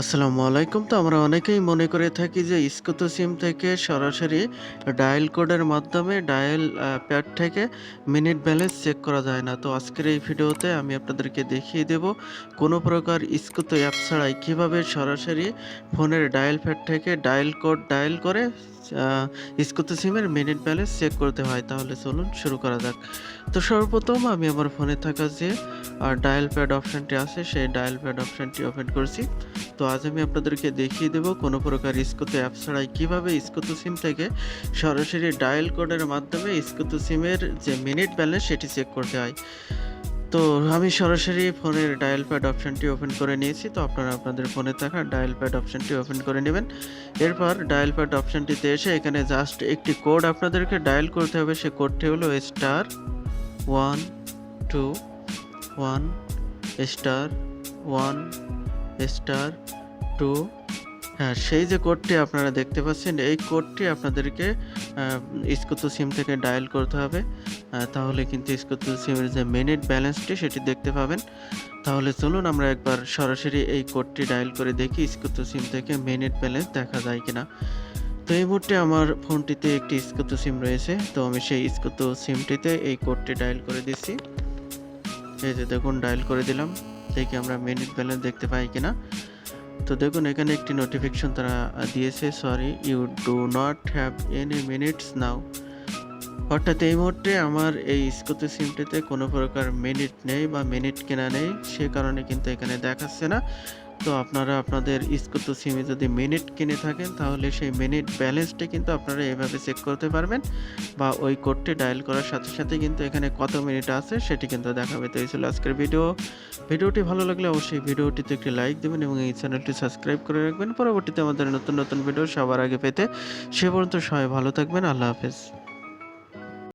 আসসালামু আলাইকুম। তো আমরা অনেকেই মনে করে থাকি যে স্কুতো সিম থেকে সরাসরি ডায়াল কোডের মাধ্যমে ডায়াল প্যাড থেকে মিনিট ব্যালেন্স চেক করা যায় না। তো আজকের এই ভিডিওতে আমি আপনাদেরকে দেখিয়ে দেব কোনো প্রকার স্কুতো অ্যাপ ছাড়াই কীভাবে সরাসরি ফোনের ডায়াল প্যাড থেকে ডায়াল কোড ডায়াল করে স্কুতো সিমের মিনিট ব্যালেন্স চেক করতে হয়। তাহলে চলুন শুরু করা যাক। তো সর্বপ্রথম আমি আমার ফোনে থাকা যে ডায়াল প্যাড অপশানটি আছে, সেই ডায়াল প্যাড অপশানটি ওপেন করছি। আজ আমি আপনাদেরকে দেখিয়ে দেব কোনো প্রকার স্কুতো অ্যাপ ছাড়াই কীভাবে স্কুতো সিম থেকে সরাসরি ডায়াল কোডের মাধ্যমে স্কুতো সিমের যে মিনিট ব্যালেন্স সেটি চেক করতে হয়। তো আমি সরাসরি ফোনের ডায়াল প্যাড অপশানটি ওপেন করে নিয়েছি, তো আপনারা আপনাদের ফোনে থাকা ডায়াল প্যাড অপশানটি ওপেন করে নেবেন। এরপর ডায়াল প্যাড অপশানটিতে এসে এখানে জাস্ট একটি কোড আপনাদেরকে ডায়াল করতে হবে, সে কোডটি হলো star one, two, one, star one star two. হ্যাঁ সেই যে কোডটি আপনারা দেখতে পাচ্ছেন, এই কোডটি আপনাদেরকে স্কুতো সিম থেকে ডায়াল করতে হবে। তাহলে কিন্তু স্কুতো সিমের যে মিনিট ব্যালেন্সটি সেটি দেখতে পাবেন। তাহলে চলুন আমরা একবার সরাসরি এই কোডটি ডায়াল করে দেখি স্কুতো সিম থেকে মিনিট ব্যালেন্স দেখা যায় কিনা। তো এই মুহূর্তে আমার ফোনটিতে একটি স্কুতো সিম রয়েছে, তো আমি সেই স্কুতো সিমটিতে এই কোডটি ডায়াল করে দিচ্ছি। এই যে দেখুন, ডায়াল করে দিলাম। দেখি আমরা মিনিট ব্যালেন্স দেখতে পাই কিনা। তো দেখুন, এখানে একটি নোটিফিকেশন তারা দিয়েছে sorry you do not have any minutes now অর্থাৎ এই মুহূর্তে আমার এই স্কুতি সিমটিতে কোনো প্রকার মিনিট নেই বা মিনিট কেনা নেই, সে কারণে কিন্তু এখানে দেখাচ্ছে না। তো আপনারা আপনাদের স্কুতো সিমে যদি মিনিট কিনে থাকেন, তাহলে সেই মিনিট ব্যালেন্সটা কিন্তু আপনারা এভাবে চেক করতে পারবেন বা ওই কোডটি ডায়াল করার সাথে সাথে কিন্তু এখানে কত মিনিট আছে সেটি কিন্তু দেখাবে তো এই ছিল আজকের ভিডিও। ভিডিওটি ভালো লাগলে অবশ্যই ভিডিওটিতে একটি লাইক দেবেন এবং এই চ্যানেলটি সাবস্ক্রাইব করে রাখবেন। পরবর্তীতে আমাদের নতুন নতুন ভিডিও সবার আগে পেতে সে পর্যন্ত সবাই ভালো থাকবেন। আল্লাহ হাফেজ।